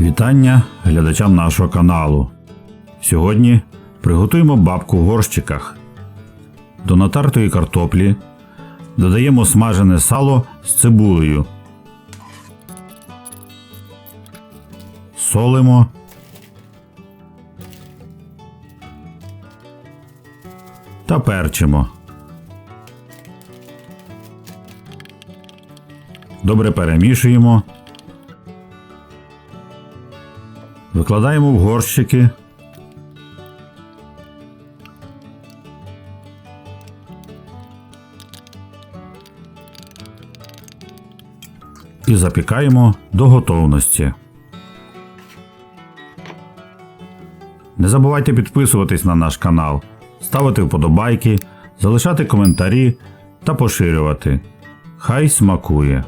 Вітання глядачам нашого каналу. Сьогодні приготуємо бабку в горщиках. До натертої картоплі додаємо смажене сало з цибулею. Солимо. Та перчимо. Добре перемішуємо. Викладаємо в горщики. І запікаємо до готовності. Не забувайте підписуватись на наш канал, ставити вподобайки, залишати коментарі та поширювати. Хай смакує!